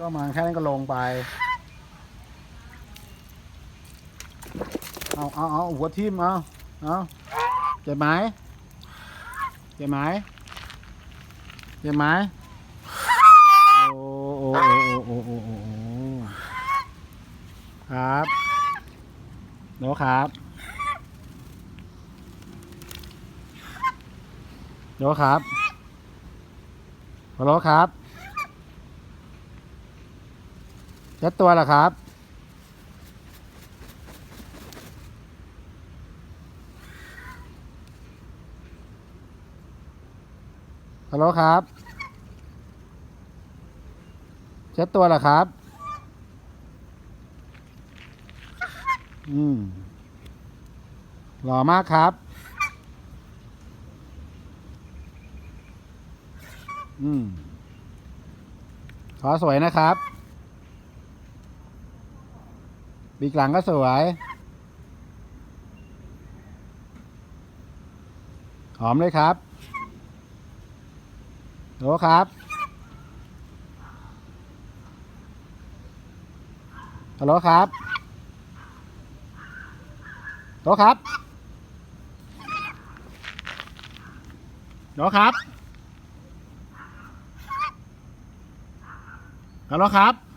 ก็มาแค่นั้นก็ลงไป เอาเอาเอาหัวทิ่มเอาเอาเจ็บไหมเจ็บไหมเจ็บไหมโอ้โอ้โอ้โอ้โอ้โอ้โอ้ครับโนครับโนครับฮัลโหลครับ เช็ดตัวเหรอครับ ฮัลโหลครับเช็ดตัวเหรอครับ อืม หล่อมากครับ อืม ขอสวยนะครับ ปีกหลังก็สวย หอมเลยครับโหครับฮัลโหลครับโหลครับโหลครับฮัลโหลครับ